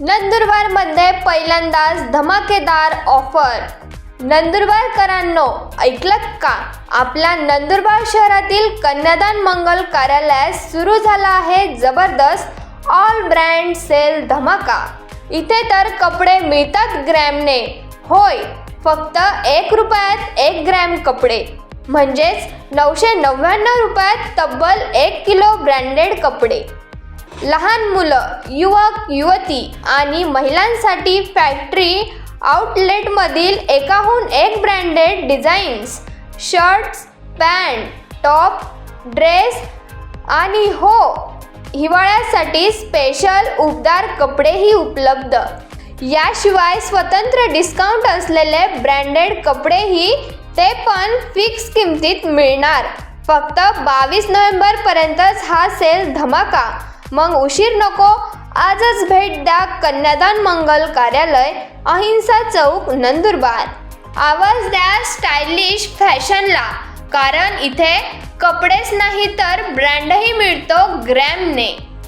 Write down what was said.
नंदुरबारमध्ये पहिल्यांदाच धमाकेदार ऑफर नंदुरबारकरांनो ऐकलत का? आपल्या नंदुरबार शहरातील कन्यादान मंगल कार्यालयात सुरू झाला आहे जबरदस्त ऑल ब्रँड सेल धमाका. इथे तर कपडे मिळतात ग्रॅमने. होय फक्त एक रुपयात एक ग्रॅम कपडे. म्हणजेच नऊशे नव्याण्णव रुपयात तब्बल एक किलो ब्रँडेड कपडे. लहान मुलं युवक युवती आणि महिलांसाठी फॅक्टरी आउटलेटमधील एकाहून एक branded designs shirts pant top dress आणि हो हिवाळ्यासाठी स्पेशल उबदार कपडेही उपलब्ध. याशिवाय स्वतंत्र डिस्काउंट असलेले ब्रँडेड कपडेही ते पण फिक्स किमतीत मिळणार. फक्त बावीस नोव्हेंबरपर्यंतच हा सेल धमाका. मग उशीर नको. आजच भेट द्या कन्यादान मंगल कार्यालय अहिंसा चौक नंदुरबार. आवाज द्या स्टायलिश फॅशनला कारण इथे कपडेच नाही तर ब्रँडही मिळतो ग्रॅमने.